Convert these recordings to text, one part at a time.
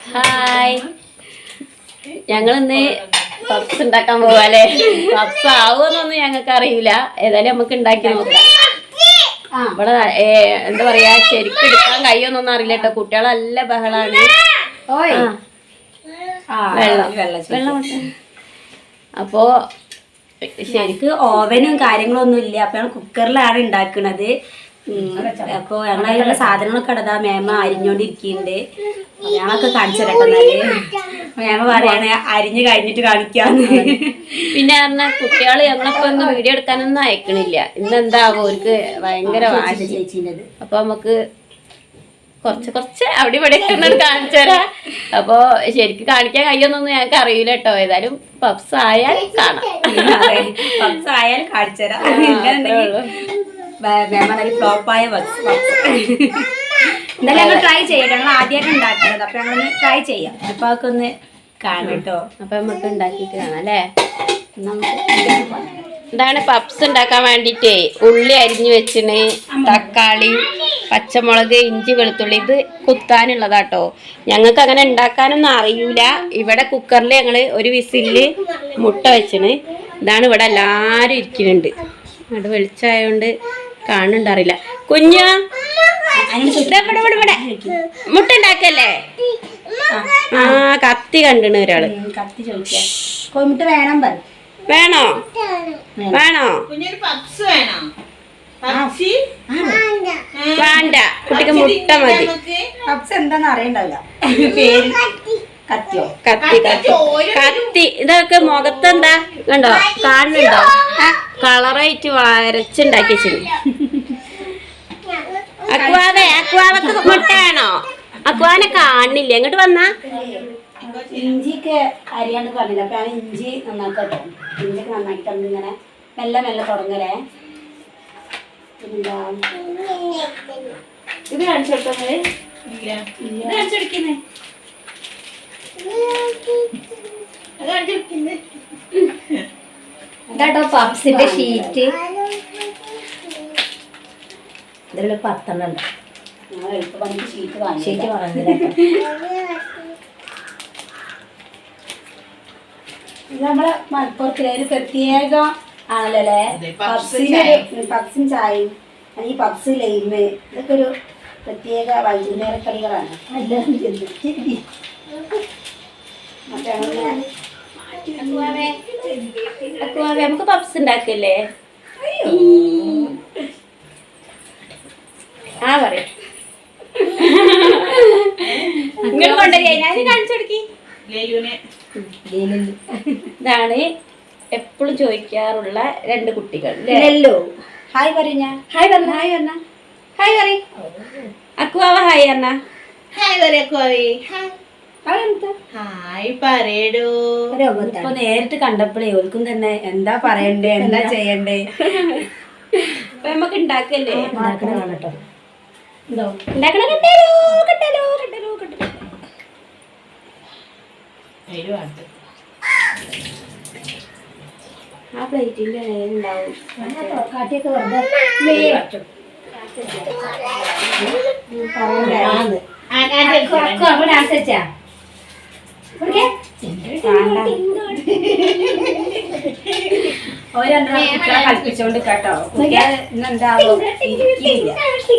Hi. ഞങ്ങളിന്ന് puffs ഉണ്ടാക്കാൻ പോവാല്ലേ? Puffs ആവുമെന്നൊന്നും ഞങ്ങൾക്ക് അറിയില്ല. ഏതായാലും നമുക്ക് ഉണ്ടാക്കി നോക്കാം. ഇവിടെ എന്താ പറയാ ശരിക്കും എടുക്കാൻ കഴിയുമെന്നൊന്നും അറിയില്ല കേട്ടോ. കുട്ടികളല്ല ബഹളാണ്. ഓയ്. ആ, ആ, വെള്ളം. വെള്ളം അപ്പോ ശരി ശരിക്ക് ഓവനും കാര്യങ്ങളൊന്നും ഇല്ല അപ്പൊ ഞങ്ങൾ കുക്കറിലാണ് ഉണ്ടാക്കണത്. അപ്പൊ ഞങ്ങളതിലുള്ള സാധനങ്ങളൊക്കെ ഇടതാ മേമ അരിഞ്ഞോണ്ടിരിക്കുന്നുണ്ട് ഞങ്ങളൊക്കെ കാണിച്ചു തരട്ടെ എന്നാൽ. മേമ പറയണേ അരിഞ്ഞ് കഴിഞ്ഞിട്ട് കാണിക്കാന്ന്. പിന്നെ പറഞ്ഞ കുട്ടികൾ ഞങ്ങളൊക്കെ ഒന്ന് വീഡിയോ എടുക്കാനൊന്നും അയക്കണില്ല. ഇന്ന് എന്താവോ അവർക്ക് ഭയങ്കര വാശി. ചേച്ചീന്റെത്. അപ്പൊ നമുക്ക് കുറച്ച് കുറച്ച് അവിടെ ഇവിടെ ഒന്ന് കാണിച്ചു തരാം. അപ്പൊ ശരിക്കും കാണിക്കാൻ കഴിയുമെന്നൊന്നും ഞങ്ങൾക്ക് അറിയില്ല കേട്ടോ. ഏതായാലും പപ്സ് ആയാൽ കാണാം. പപ്സ് ആയാൽ കാണിച്ചു തരാം. നല്ല ഫ്ലോപ്പായ പപ്സ് എന്തായാലും ഞങ്ങൾ ട്രൈ ചെയ്യാം ഞങ്ങൾ ആദ്യമായിട്ട് ഉണ്ടാക്കുന്നത് അപ്പൊ ഞങ്ങളൊന്ന് ട്രൈ ചെയ്യാം. അപ്പൊ അതൊക്കെ ഒന്ന് കാണും കേട്ടോ. അപ്പൊ നമുക്ക് ഉണ്ടാക്കിയിട്ട് കാണാം അല്ലേ? ഇതാണ് പപ്സ് ഉണ്ടാക്കാൻ വേണ്ടിട്ടേ ഉള്ളി അരിഞ്ഞു വെച്ചിന് തക്കാളി പച്ചമുളക് ഇഞ്ചി വെളുത്തുള്ളി. ഇത് കുത്താനുള്ളതാട്ടോ. ഞങ്ങൾക്ക് അങ്ങനെ ഉണ്ടാക്കാനൊന്നും അറിയൂല. ഇവിടെ കുക്കറിൽ ഞങ്ങൾ ഒരു വിസിൽ മുട്ട വെച്ചിന്. ഇതാണ് ഇവിടെ എല്ലാവരും ഇരിക്കുന്നുണ്ട് അവിടെ വെളിച്ചായോണ്ട് കാണുന്നുണ്ട് അറിയില്ല കുഞ്ഞു ദേ ഇവിടെ ഇവിടെ ഇവിടെ. മുട്ട ഉണ്ടാക്കല്ലേ ആ കത്തി കണ്ടിണ് ഒരാൾ. വേണം വേണോ? വേണ്ട. കുട്ടിക്ക് മുട്ട മതി. പപ്സ് എന്താന്ന് അറിയണ്ടാവില്ല. കത്തിയോ? കത്തി കത്തി. കത്തി. ഇതൊക്കെ മുഖത്തെന്താ? കണ്ടോ? കാണുന്നുണ്ടോ? കളറായിട്ട് വരച്ചുണ്ടാക്കി അക്വാവേ അക്വാവക്ക് മുട്ടയാണോ? അക്വാനെ കാണില്ല. എങ്ങോട്ട് വന്നാ? ഇഞ്ചിക്ക് അരിയാണ്ട് പറഞ്ഞില്ല. അപ്പൊ ഞാൻ ഇഞ്ചി നന്നാക്കട്ടോ. ഇഞ്ചിക്ക് നന്നാക്കിട്ട് ഇങ്ങനെ മെല്ലെ മെല്ലെ തുടങ്ങലേ. പിന്നെന്താ? ഇത് കാണിച്ചെടുത്തത് ഇത് കാണിച്ചെടുക്കുന്നേ ഇതാട്ടോ പപ്സിന്റെ ഷീറ്റ്. ഇതിലുള്ള പത്തെണ്ണം ഉണ്ട്? ഷീറ്റ് നമ്മളെ മലപ്പുറത്തിലെ ഒരു പ്രത്യേക ആണല്ലോ അല്ലേ പപ്സിന് പപ്സും ചായയും അല്ലെങ്കിൽ പപ്സ് ലൈമ് ഇതൊക്കെ ഒരു പ്രത്യേക വൈകുന്നേര കളികളാണ് എല്ലാവരും ചെന്ന് ശരി. മറ്റേ അങ്ങനെ അക്വാവേ അക്വാവേ നമുക്ക് പപ്സ് ഉണ്ടാക്കല്ലേ ആ പറയാം. ഇങ്ങോട്ട് കൊണ്ടുവരിക ഞാൻ കാണിച്ചു കൊടുക്കി. ഇതാണ് എപ്പോഴും ചോദിക്കാറുള്ള രണ്ട് കുട്ടികൾ ല്ലേ? ഹായ് ഹായ് ഞാൻ ഹായ് പറഞ്ഞ. ഹായ് പറഞ്ഞ. ഹായ് പറ അക്കുവാവ ഹായ് പറഞ്ഞ. ഹായ് പറയാക്കോവേ ഹായ് പറയടോ. ഇപ്പൊ നേരിട്ട് കണ്ടപ്പോഴേ ഓർക്കും തന്നെ എന്താ പറയണ്ടേ എന്താ ചെയ്യണ്ടേ? നമുക്ക് ഉണ്ടാക്കല്ലേ കണ്ടാലോ കണ്ടാലോ കണ്ടാലോ അതിൽ കാട്ടിയൊക്കെ വെറുതെ കളിപ്പിച്ചോണ്ട് കേട്ടോ കുട്ടികൾ ഇന്നെന്താവോ? ഇരിക്കില്ല.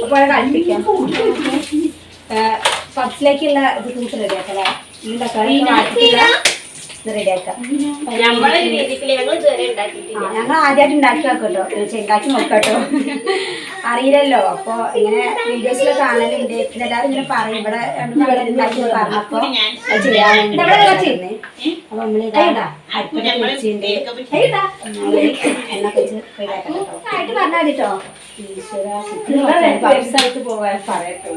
അപ്പൊ അവരെ കളിപ്പിക്കാം. പബ്സിലേക്കുള്ള ഇത് കൂട്ട് റെഡിയാക്കല്ലേ? ഇത് റെഡിയാക്കാം ഞങ്ങൾ ഇതുവരെ ഉണ്ടാക്കിയിട്ടില്ല. ഞങ്ങൾ ആദ്യമായിട്ട് ഉണ്ടാക്കി നോക്കട്ടോ. ചെങ്കാച്ചി നോക്കട്ടോ അറിയില്ലല്ലോ. അപ്പൊ ഇങ്ങനെ വീഡിയോസിൽ കാണലുണ്ട് പിന്നെ എല്ലാവരും ഇങ്ങനെ പറയും. ഇവിടെ ഉണ്ടാക്കി പറഞ്ഞപ്പോ ചെയ്യാനുണ്ട് അപ്പൊ നമ്മൾ ഇതാ ആയിട്ട് പറഞ്ഞാൽ കേട്ടോ പോവാൻ പറയട്ടോ.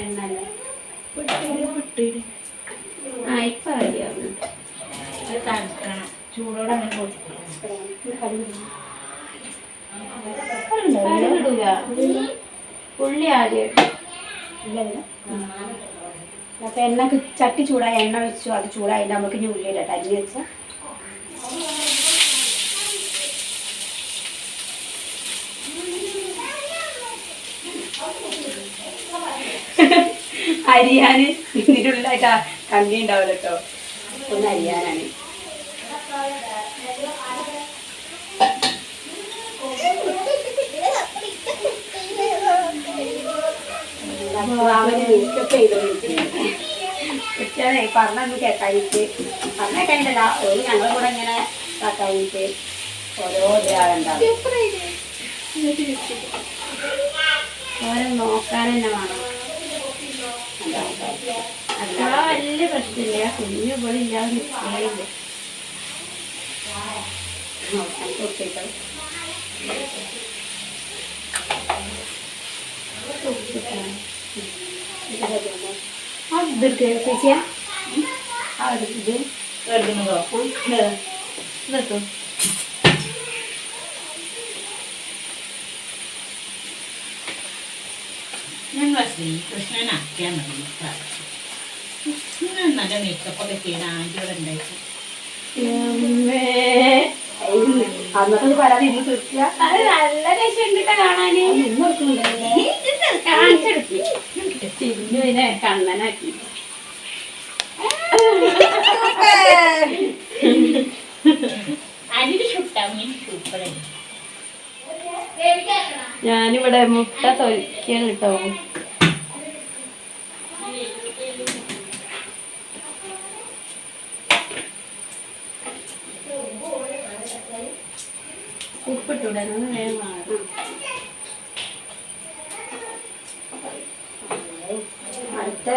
എണ്ണല്ലേ? ആ പുള്ളി ആദ്യം അപ്പൊ എണ്ണ ചട്ടി ചൂടായി എണ്ണ വെച്ചു അത് ചൂടായി നമുക്ക് ഇനി ഉള്ളി ഇടട്ടെ വെച്ച അരിയാന് ഇതിന്റെ കണ്ണി ഉണ്ടാവില്ല കേട്ടോ ഒന്ന് അരിയാനാണ്. കുട്ടികളെ കേട്ടായിട്ട് പറഞ്ഞ കഴിഞ്ഞല്ല ഒരു ഞങ്ങളെ കൂടെ ഇങ്ങനെ കേട്ടായിട്ട് ഓരോ ഇതാളുണ്ടാവും ഓരോ നോക്കാൻ തന്നെ വേണം. അത്ര വലിയ പ്രശ്നമില്ല. കുഞ്ഞു പോലെ ഇല്ലാതെ നിൽക്കുന്നില്ല ആ ഇതെടുക്കുക ചേച്ചിയാ ആ ഇത് എടുക്കുന്നതോ ഇതെത്തോ ഞങ്ങൾ ശ്രീകൃഷ്ണനാക്കിയാൽ മതി. കൃഷ്ണൻ ഉണ്ടായിട്ട് നല്ല ഞാനിവിടെ മുട്ട തൊലിക്കാണ് കേട്ടോ. ഉപ്പിട്ടൂടെ ഒന്ന് വേഗം മാറും. അടുത്ത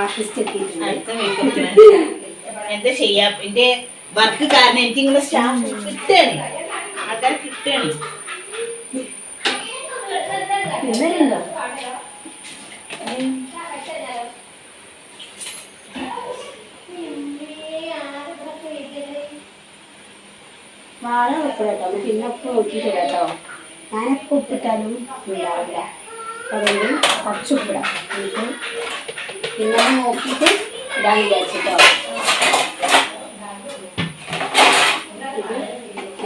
ആർട്ടിസ്റ്റ് എത്തിയിട്ടുണ്ട്. അടുത്ത മേക്കപ്പ് എന്താ ചെയ്യാ? എന്റെ വർക്ക് കാരണം എനിക്ക് ഇങ്ങനെ സ്റ്റാഫ് കിട്ടുകയാണ് ആൾക്കാർ കിട്ടുകയാണ് ഇന്നലെയുണ്ടോ വാഴ ഉപ്പിടട്ടോ പിന്നെ ഉപ്പ് നോക്കിയിട്ട് കേട്ടോ ഞാനൊക്കെ ഉപ്പിട്ടാലും ഉണ്ടാവില്ല. അതുകൊണ്ട് കുറച്ച് ഉപ്പിടാം. എന്നിട്ട് പിന്നെ നോക്കിയിട്ട് ഇടാൻ വിചാരിച്ചിട്ടോ. എല്ലാരും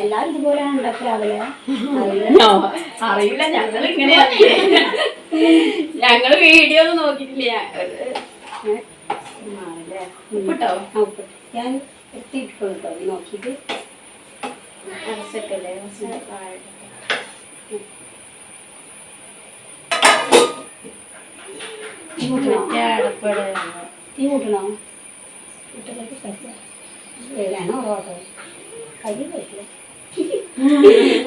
എല്ലാവരും ഇതുപോലെയാണ് ഉണ്ടാക്കാവില്ല അറിയില്ല. ഞങ്ങൾ ഇങ്ങനെ ഞങ്ങൾ വീഡിയോ ഒന്നും നോക്കിയിട്ടില്ല. ഉപ്പിട്ടോ? ആ, ഉപ്പ്. ഞാൻ എത്തിയിട്ടു കേട്ടോ. ഇത് നോക്കിയിട്ട് അരച്ചൊക്കെയല്ലേ തീ കൂട്ടണോ അടപ്പട തീ കൂട്ടണോ വീട്ടിലേക്ക് കഴിക്കാം വേണോ ഓട്ടോ കരി കഴിക്കില്ല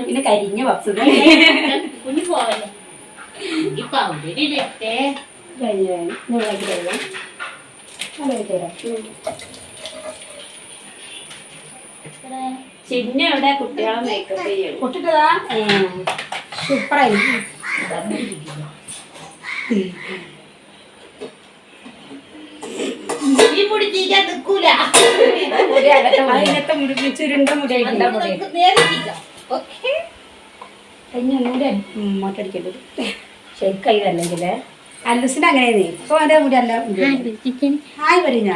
പിന്നെ കരിഞ്ഞ പപ്സ് കുഞ്ഞു പോവല്ലേ ഇപ്പൊ അവിടെ ഇട്ടേ കഴിഞ്ഞ മുഴുവാക്കി കഴിയാം നല്ല തരാം ചിന്ന കുട്ടികളെ മേക്കപ്പ് ചെയ്യും. കുട്ടിട്ടതാ സൂപ്പറായി. ശരിക്കായി അല്ലെങ്കിൽ അല്ലൂസിന്റെ അങ്ങനെയാണ് ഇപ്പൊ മുടി അല്ല ഹായ് പറഞ്ഞ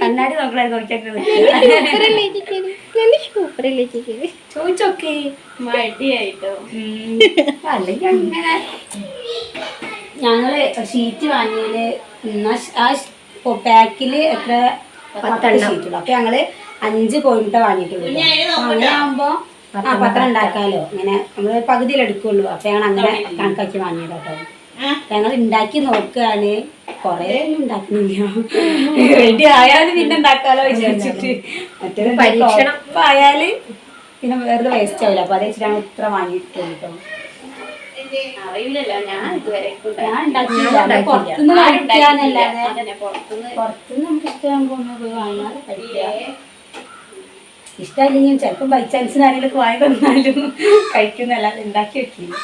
കണ്ണാടി ചോദിച്ചോക്കെ. മടിയായിട്ടോ? അല്ലെങ്കിൽ അങ്ങനെ ഞങ്ങൾ ഷീറ്റ് വാങ്ങിയിൽ ആ പാക്കിൽ എത്ര പത്തെണ്ണം. ഷീറ്റുള്ളൂ അപ്പൊ ഞങ്ങൾ അഞ്ച് പോയിന്റ് വാങ്ങിയിട്ടുള്ളൂ അങ്ങനെ ആവുമ്പോ ആ പത്രം ഉണ്ടാക്കാലോ. അങ്ങനെ നമ്മൾ പകുതിയിൽ എടുക്കുള്ളൂ. അപ്പൊ ഞങ്ങൾ അങ്ങനെ കണക്കാക്കി വാങ്ങിയത് കേട്ടോ ഞങ്ങൾ ഉണ്ടാക്കി നോക്കുകയാണ് കൊറേ ഒന്നും ഉണ്ടാക്കുന്നില്ല റെഡി പിന്നെ ഉണ്ടാക്കാലോ വിചാരിച്ചിട്ട്. മറ്റൊരു പരീക്ഷണം. ആയാൽ പിന്നെ വെറുതെ വേസ്റ്റ് ആവില്ല അപ്പൊ അത് വെച്ചിട്ടാണ് ഇത്ര വാങ്ങിയിട്ടുള്ളൂ കേട്ടോ അറിയില്ലല്ലോ. ഞാൻ ഇതുവരെ ഞാൻ ഉണ്ടാക്കിയില്ല. പുറത്തുനിന്ന് പുറത്തുനിന്ന്. നമുക്ക് പോയി വാങ്ങാതെ ഇഷ്ടമല്ലെങ്കിൽ ചിലപ്പോൾ ബൈ ചാൻസിന് ആരെങ്കിലും വാങ്ങി തന്നാലും കഴിക്കുന്നല്ലാതെ ഉണ്ടാക്കി വെക്കില്ല.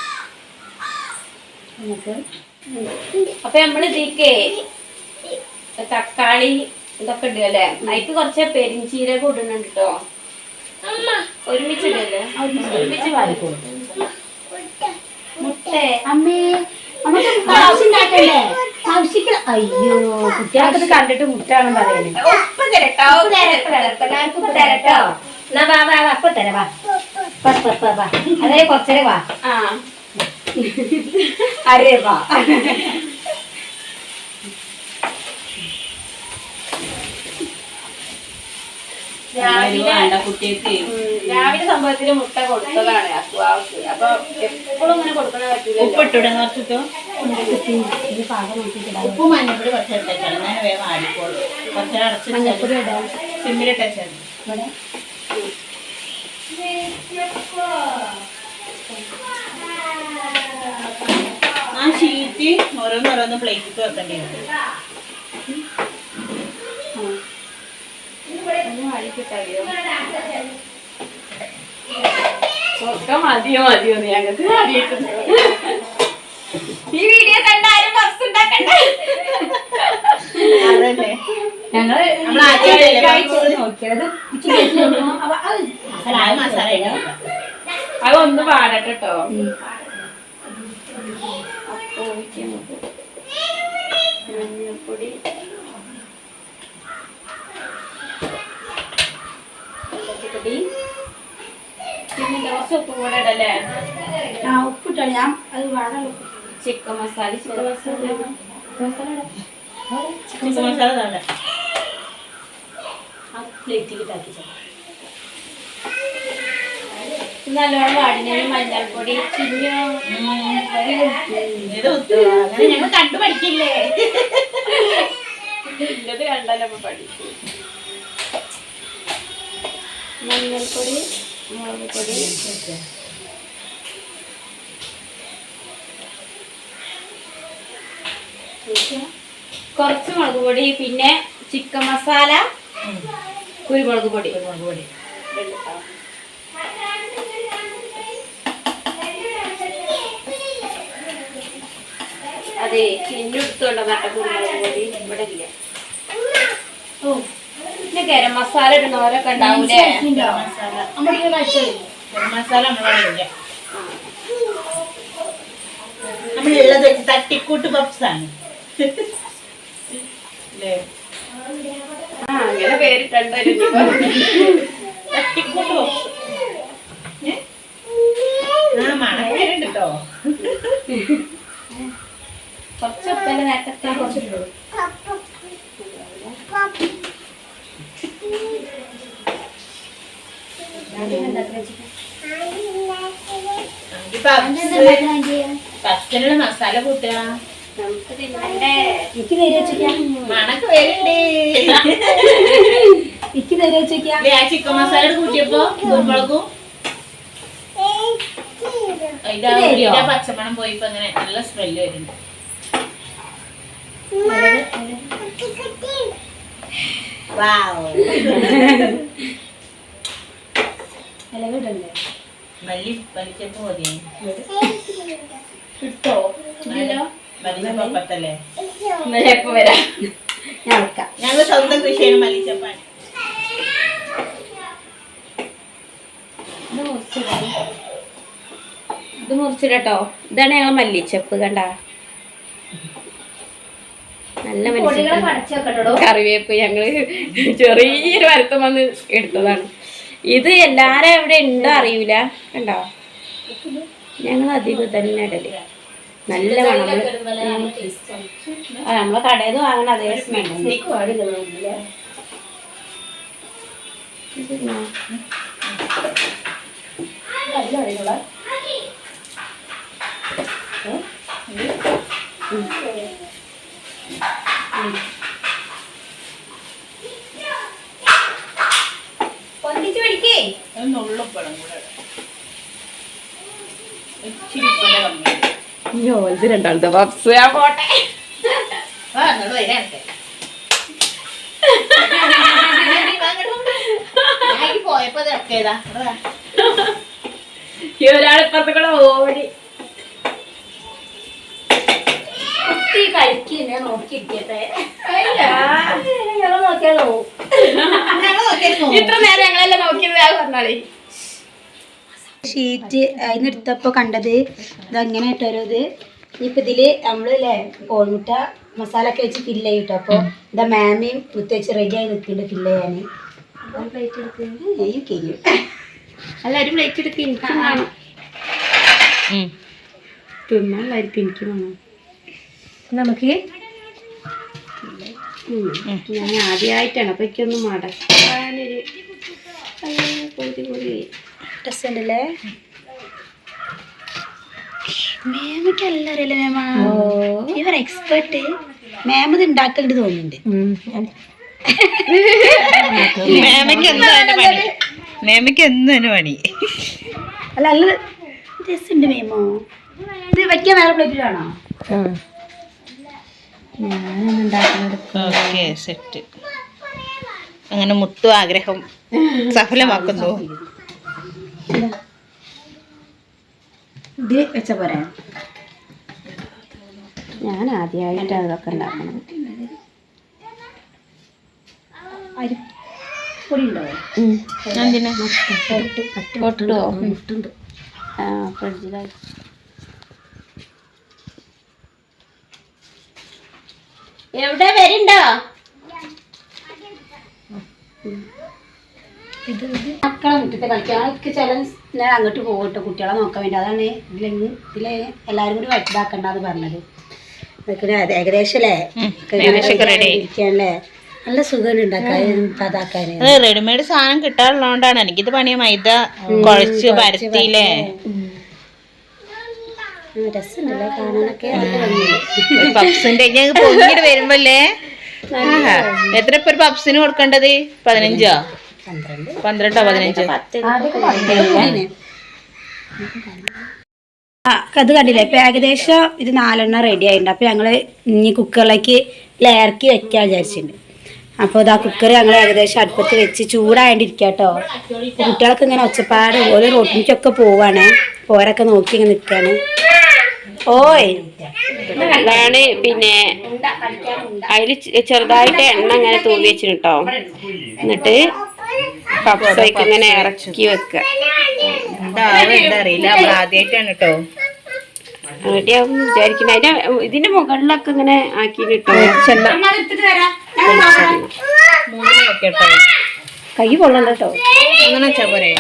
നമുക്ക് അപ്പൊ നമ്മൾ ഇതിക്കേ തക്കാളി ഇതൊക്കെ ഇടുകല്ലേ അതിക്ക് കുറച്ച് പെരിഞ്ചീരകം ഇടുന്നുണ്ട് കേട്ടോ ഒരുമിച്ച് ഇടല്ലേ ഒരുമിച്ച് വാങ്ങിക്കോളൂ മുട്ട. അമ്മേ അയ്യോ കുട്ടികൾക്കത് കണ്ടിട്ട് മുട്ടാണെന്ന് പറയുന്നത് ഉപ്പ് തരട്ടോ എല്ലാവർക്കും തരട്ടോ. എന്നാ വാ വാ വാ അപ്പൊ തരാം വാ. അതെ കുറച്ചേരെ വാ. ആ. അരേ വാ രാവിലെ സംഭവത്തിൽ മുട്ട കൊടുത്തതാണ് അപ്പൊ എപ്പോഴും ഇങ്ങനെ കൊടുക്കാൻ പറ്റില്ല ഉപ്പിട്ടൂടെ കുറച്ചിട്ടോ ഉപ്പ് മഞ്ഞപ്പൊടി കുറച്ച് ഇട്ടേക്കാണ്. ഞാൻ വേഗം ആടിക്കോളൂ കുറച്ച് അടച്ച് മഞ്ഞപ്പൊടി ഇടാം. ആ ഷീറ്റ് ഓരോന്നോരോന്ന് പ്ലേറ്റിക്ക് വെക്കേണ്ടി വരും. ഒക്കെ മതിയോ മതിയോ എന്ന് ഞങ്ങൾക്ക് അറിയിട്ടുണ്ട് ഈ വീഡിയോ ഉണ്ടാക്കണ്ട. ഞങ്ങൾ നോക്കിയത്. ഇച്ചിരി കഴിച്ച് നോക്കുമ്പോ അവ അത് മസാല ആ മസാല ഇടാം അത് ഒന്ന് പാടട്ടെ കേട്ടോ മഞ്ഞപ്പൊടി മുളകുപൊടി. പിന്നെ കുറച്ച് ഉപ്പ് കൂടെ ഇടല്ലേ? ആ ഉപ്പിട്ടാണ് ഞാൻ അത് വളരെ chicken masala chicken masala chicken masala തന്നെ ആ പ്ലേറ്റിൽ ഇട്ടാക്കി നല്ലോണം വാടിനൊരു മഞ്ഞൾപ്പൊടി അങ്ങനെ ഞങ്ങൾ കണ്ടു പഠിക്കില്ലേ? ഇല്ലത് കണ്ടല്ലോ പഠിക്കും. മഞ്ഞൾപ്പൊടി മുളക് പൊടി കുറച്ച് മുളക് പൊടി പിന്നെ ചിക്കൻ മസാല കുരുമുളക് പൊടി മുളക് പൊടി അതെ ചിന്നെടുത്തോണ്ട നട്ട കുരുമുളക് പൊടി ഇവിടെ ഇല്ല. ഓ പിന്നെ ഗരം മസാല ഇടുന്നവരൊക്കെ ഉണ്ടാവൂലേ? നമ്മുടെ കഴിച്ചത് മസാല നമ്മളവിടെ ഇല്ല നമ്മളുള്ളത് തട്ടിക്കൂട്ട് പപ്സാണ്. അല്ലേ? ആ അങ്ങനെ പേരിട്ടുണ്ടായിരുന്നു തട്ടിക്കൂട്ട് പപ്സ്? ആ മണക്കുണ്ട് കേട്ടോ കുറച്ച് ഉപ്പല്ലേ നേരത്തെ കുറച്ചിട്ടുള്ളൂ പപ്സിനുള്ള മസാല കൂട്ടുക നമുക്ക് തിന്നണ്ടേ എനിക്ക് നേരെ വെച്ചേക്കാം. മണക്ക് വരുന്നുണ്ട് എനിക്ക് നേരെ വെച്ചേക്കാം. ചിക്കൻ മസാല കൂട്ടിയപ്പോ കുരുമുളകും. ഇതാ പച്ചമണം പോയിപ്പോ അങ്ങനെ നല്ല സ്മെല്ല് വരുന്നുണ്ട്. വാവ് മല്ലി വലിച്ചപ്പോ മതി. കിട്ടോ ഇല്ലല്ലോ മല്ലിച്ചപ്പ് അപ്പത്തല്ലേ? ഇന്നലെ എപ്പോ വരാം? ഞാൻ വെക്കാം. ഞങ്ങൾ സ്വന്തം കൃഷിയാണ് മല്ലിച്ചപ്പാണ്. ഇത് മുറിച്ചിടാം. ഇത് മുറിച്ചിടട്ടോ. ഇതാണ് ഞങ്ങൾ മല്ലിച്ചപ്പ് കണ്ട? നല്ല പൊടികളെ മല്ലിച്ചപ്പ്. കടച്ചു വെക്കട്ടോ കറിവേപ്പ് ഞങ്ങൾ ചെറിയൊരു വരുത്തം വന്ന് എടുത്തതാണ്. ഇത് എല്ലാരും എവിടെ ഉണ്ടോ അറിയൂല. കണ്ടോ? ഞങ്ങൾ അധികം തന്നെ ഇടൽ. നല്ല മണം. നമ്മൾ കടയിൽ നിന്ന് വാങ്ങണ അതേ സ്മെല്ല് കൂടെ. ഇച്ചിരി കമ്മി ഇത് രണ്ടാമത്തെ പപ്സ് ആ പോട്ടെ ഒരാളിപ്പുറത്ത് കൂടെ ഓടി. കുട്ടി കഴിക്കുന്നേ നോക്കിയിരിക്കട്ടെ. ഞങ്ങൾ നോക്കിയാലോ ഇത്ര നേരം ഞങ്ങളെല്ലാം നോക്കിയത് പറഞ്ഞാളേ ഷീറ്റ് അതിന് എടുത്തപ്പോൾ കണ്ടത് ഇതങ്ങനെ ഇട്ടൊരുത് ഇപ്പം ഇതിൽ നമ്മളില്ലേ കോഴിമുട്ട മസാല ഒക്കെ വെച്ച് ഫില്ല് ചെയ്തിട്ടോ അപ്പോൾ ഇതാ മാമയും വെച്ച് റെഡി ആയി നിൽക്കുന്നുണ്ട് ഫില്ല് ചെയ്യാൻ. കഴിഞ്ഞു അല്ല ഒരു പ്ലേറ്റ് എടുത്ത് എനിക്ക് വേണം. തിന്നാനുള്ളായിരിക്കും എനിക്ക് വേണം. നമുക്ക്. ഞാൻ ആദ്യമായിട്ടാണ് അപ്പൊ എനിക്കൊന്ന് മടക്കാനൊരു അയ്യോ, കൊതി കൊതി ഡ്രസ് ഉണ്ടല്ലേ മേമയ്ക്ക് മേമ ഇവർ എക്സ്പേർട്ട് മേമ ഇത് ഉണ്ടാക്കലുണ്ട് തോന്നുന്നുണ്ട്. മേമയ്ക്ക് എന്താണ് പണി? മേമയ്ക്ക് പണി? അല്ല ഡ്രസ് ഉണ്ട് മേമോ ഇത് വെക്കാൻ വേറെ പ്ലേറ്റിലാണോ ഉണ്ടാക്കുന്നത് ഓക്കെ സെറ്റ് അങ്ങനെ മുത്തു ആഗ്രഹം. സഫലമാക്കുന്നു. ഇത് വെച്ച പോരെ? ഞാൻ ആദ്യമായിട്ടാണ് ഇതൊക്കെ ഉണ്ടാക്കുന്നത് പൊടി ആ ഫ്രിഡ്ജിലായി. എവിടെ വരുണ്ടോ? മക്കളെ മുറ്റത്തെ കളിക്കാൻ. അവർക്ക് ചില നേരം അങ്ങോട്ട് പോകട്ടെ കുട്ടികളെ നോക്കാൻ വേണ്ടി. അതാണ് ഇതിലെങ്ങ് ഇതിലെ എല്ലാവരും കൂടി വലുതാക്കണ്ടെന്ന് പറഞ്ഞത്. ഇരിക്കാനല്ലേ? നല്ല ഉണ്ടാക്കാൻ റെഡിമെയ്ഡ് സാധനം കിട്ടാറുള്ളതുകൊണ്ടാണ്. എനിക്കിത് പണിയ മൈദ കുഴച്ച് പരത്തിയില്ലേ? രസമുണ്ടല്ലേ കാണാനൊക്കെ. പപ്സിന്റെ ഞാൻ പൊങ്ങിട്ട് വരുമ്പല്ലേ എത്ര ഇപ്പൊ ഒരു പപ്സിന് കൊടുക്കേണ്ടത്? പതിനഞ്ചോ? പന്ത്രണ്ട്. പതിനഞ്ച്? അത് കണ്ടില്ലേ? ഇപ്പൊ ഏകദേശം ഇത് നാലെണ്ണം റെഡി ആയിട്ടുണ്ട്. അപ്പൊ ഞങ്ങൾ ഇനി കുക്കറിലേക്ക് ലെയർക്കി വെക്കാൻ വിചാരിച്ചിട്ടുണ്ട്. അപ്പോൾ ഇതാ കുക്കർ ഞങ്ങൾ ഏകദേശം അടുപ്പത്ത് വെച്ച് ചൂടായോണ്ടിരിക്കുക കേട്ടോ കുട്ടികൾക്ക് ഇങ്ങനെ ഒച്ചപ്പാട് ഓരോ റോട്ടിലേക്കൊക്കെ പോവാണ്. ഓരൊക്കെ നോക്കി ഇങ്ങനെ നിൽക്കാണ് ഓയ്. അതാണ് പിന്നെ അതിൽ ചെറുതായിട്ട് എണ്ണ ഇങ്ങനെ തൂവി വെച്ചിട്ടുണ്ടോ എന്നിട്ട് പപ്സൊക്കെ ഇങ്ങനെ ഇറക്കി വെക്കുക അറിയില്ല നമ്മൾ ആദ്യമായിട്ടാണ് കേട്ടോ റെഡിയാവും വിചാരിക്കുന്നത് അതിന്റെ ഇതിന്റെ മുകളിലൊക്കെ ഇങ്ങനെ ആക്കി കിട്ടോ മൂന്നിന് വെക്കട്ടോ കൈ കൊള്ളണ്ട കേട്ടോ അങ്ങനെ വെച്ചാ പോരെ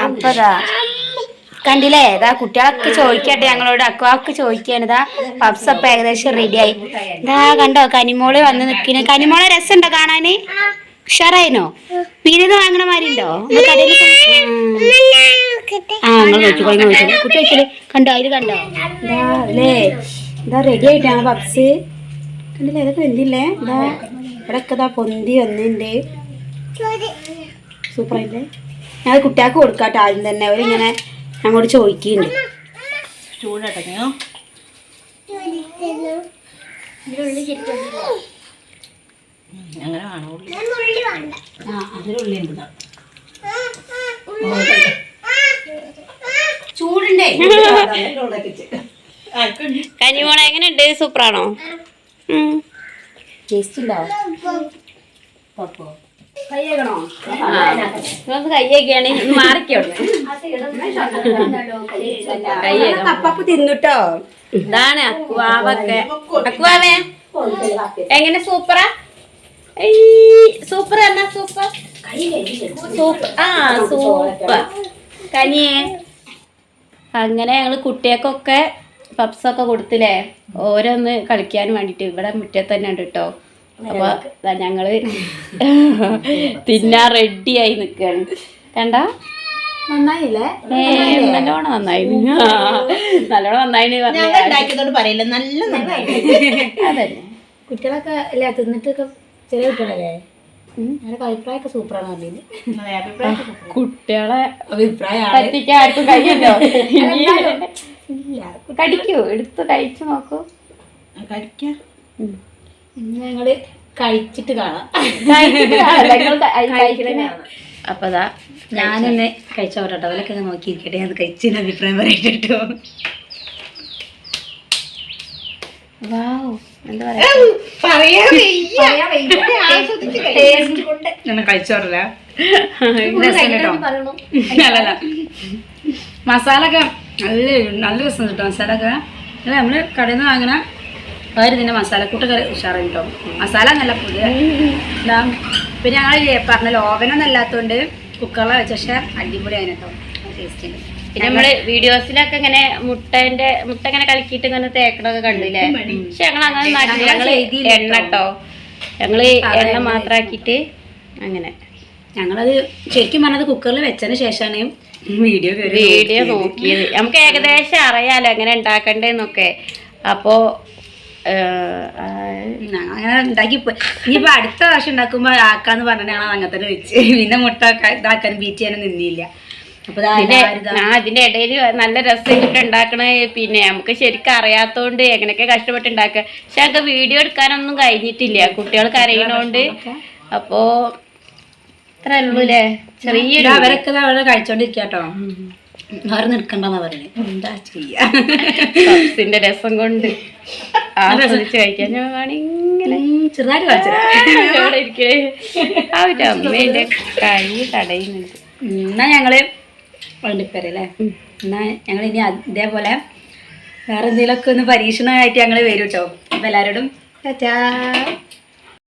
അപ്പതാ കണ്ടില്ലേ? ഇതാ കുട്ടികളൊക്കെ ചോദിക്കട്ടെ ഞങ്ങളോട് അക്വാക്ക് ചോദിക്കാണ് ഇതാ പപ്സ് അപ്പൊ ഏകദേശം റെഡിയായി ഇതാ കണ്ടോ കനിമോൾ വന്ന് നിക്കണ് കനിമോളെ രസമുണ്ടോ കാണാന്? ഉഷാറായിനോ? മീനെന്ന് വാങ്ങണ മാതിരി ഉണ്ടോ നമ്മൾ കടയിൽ ആ. നിങ്ങൾ നോക്കിക്കോ കുട്ടി വെക്കൽ. കണ്ടോ അതിൽ കണ്ടോ? ഇതാ അല്ലേ? ഇതാ റെഡി ആയിട്ടാണ് പപ്സ്. കണ്ടില്ലേ ഇതൊക്കെ വെന്തില്ലേ? ഇതാ ഇവിടെ ഒക്കെ ഇതാ പൊന്തി വന്നിണ്ട്. സൂപ്പറായില്ലേ? ഞാൻ കുട്ടികൾക്ക് കൊടുക്കാട്ടോ ആദ്യം തന്നെ. അവരിങ്ങനെ ഞങ്ങളോട് ചോദിക്കുന്നുണ്ട് ചൂടട്ടോ അങ്ങനെ വേണോ? ആ അതിലുള്ളിണ്ട് ചൂടുണ്ടേ? കനിമോളെ എങ്ങനെയുണ്ട്? സൂപ്പറാണോ? നമുക്ക് കയ്യൊക്കെയാണ് മാറിക്കോട്ടെ അപ്പപ്പ് തിന്നുട്ടോ? ഇതാണ് അക്വാവൊക്കെ. അക്വാവേ. എങ്ങനെ സൂപ്പറാ? സൂപ്പർ എന്നാ സൂപ്പർ? സൂപ്പർ ആ സൂപ്പർ കനിയേ. അങ്ങനെ ഞങ്ങൾ കുട്ടികൾക്കൊക്കെ പപ്സൊക്കെ കൊടുത്തില്ലേ? ഓരോന്ന് കളിക്കാൻ വേണ്ടിട്ട്. ഇവിടെ മുറ്റത്ത് തന്നെ ഉണ്ട് കേട്ടോ അപ്പൊ ദാ ഞങ്ങൾ തിന്നാൻ റെഡി ആയി കണ്ടോ കണ്ട? നന്നായില്ലേ? നല്ലോണം നന്നായി. നല്ലോണം നന്നായി ഞങ്ങൾ ഉണ്ടാക്കിയതോട് പറയില്ല. നല്ല നന്നായി. അതന്നെ. കുട്ടികളൊക്കെ അല്ലേ തിന്നിട്ടൊക്കെ ചെറിയ കുട്ടികളല്ലേ? അഭിപ്രായമൊക്കെ സൂപ്പറാണ് പറഞ്ഞത് കുട്ടികളെ അഭിപ്രായം പറ്റിക്കാൻ ആർക്കും കഴിയല്ലോ കടിക്കൂ എടുത്ത് കഴിച്ചു നോക്കൂ. കഴിക്കാം. ഞങ്ങൾ കഴിച്ചിട്ട് കാണാം. അപ്പതാ ഞാനൊന്ന് കഴിച്ചോട്ടോ അവരൊക്കെ ഞാൻ നോക്കിയിരിക്കട്ടെ. ഞാൻ കഴിച്ചതിന് അഭിപ്രായം പറയട്ടോ വാവ്. എന്താ പറയാ? പറയാ ഞാൻ കഴിച്ചോറില്ല അല്ലല്ല മസാല ഒക്കെ നല്ല നല്ല രസം കിട്ടും മസാല ഒക്കെ അല്ല നമ്മൾ കടയിൽ നിന്ന് വാങ്ങണ വേറെ ഇതിന്റെ മസാലക്കൂട്ടൊക്കെ ഉഷാറായി കേട്ടോ. മസാല നല്ല പുതിയ പിന്നെ ഞങ്ങൾ പറഞ്ഞല്ലോ ഓവനൊന്നും അല്ലാത്തതുകൊണ്ട് കുക്കറിലെ വെച്ച പക്ഷേ അടിപൊളിയാണ് കേട്ടോ. ടേസ്റ്റ് പിന്നെ നമ്മൾ വീഡിയോസിലൊക്കെ ഇങ്ങനെ മുട്ടന്റെ മുട്ട ഇങ്ങനെ കലക്കിയിട്ട് ഇങ്ങനെ തേക്കണൊക്കെ കണ്ടില്ലേ? പക്ഷെ ഞങ്ങൾ അങ്ങനെ നാട്ടിൽ ചെയ്തില്ല എണ്ണ കേട്ടോ. ഞങ്ങൾ എണ്ണ മാത്രാക്കിയിട്ട് അങ്ങനെ. ഞങ്ങളത് ശരിക്കും പറഞ്ഞത് കുക്കറിൽ വെച്ചതിന് ശേഷമാണ് വീഡിയോ വീഡിയോ നോക്കിയത്. നമുക്ക് ഏകദേശം അറിയാലോ എങ്ങനെ ഉണ്ടാക്കണ്ടേന്നൊക്കെ അപ്പോ അങ്ങനെ ഉണ്ടാക്കി പോയി. ഇനിയിപ്പോ അടുത്ത പ്രാവശ്യം ഉണ്ടാക്കുമ്പോ ആക്കാന്ന് പറഞ്ഞാണ് അങ്ങനെ തന്നെ വെച്ച്. പിന്നെ മുട്ട ഇതാക്കാൻ ബീറ്റ് ചെയ്യാനും നിന്നില്ല. അതിന്റെ ഇടയിൽ നല്ല രസമായിട്ട് ഉണ്ടാക്കണ പിന്നെ നമുക്ക് ശരിക്കും അറിയാത്തോണ്ട് എങ്ങനെയൊക്കെ കഷ്ടപ്പെട്ട് ഉണ്ടാക്കുക പക്ഷെ ഞങ്ങൾക്ക് വീഡിയോ എടുക്കാനൊന്നും കഴിഞ്ഞിട്ടില്ല. കുട്ടികൾ കരയണോണ്ട് അപ്പോ ഇത്രയല്ലേ ചെറിയ അവരൊക്കെ അവിടെ കഴിച്ചോണ്ടിരിക്കാട്ടോ. വേറെ നിൽക്കണ്ടെന്നാ പറയുന്നത് എന്താ ചെയ്യാ? പപ്സിന്റെ രസം കൊണ്ട് ആസ്വദിച്ച് കഴിക്കാൻ ഞാൻ വേണമെങ്കിൽ ഇങ്ങനെ ചെറുതായിട്ട് കാണിച്ചേ കൈ തടയുന്നുണ്ട്. എന്നാ ഞങ്ങൾ വണ്ടിപ്പേരല്ലേ? എന്നാ ഞങ്ങൾ ഇനി അതേപോലെ വേറെ എന്തെങ്കിലുമൊക്കെ ഒന്ന് പരീക്ഷണമായിട്ട് ഞങ്ങൾ വരും കേട്ടോ അപ്പൊ എല്ലാവരോടും ടാറ്റാ.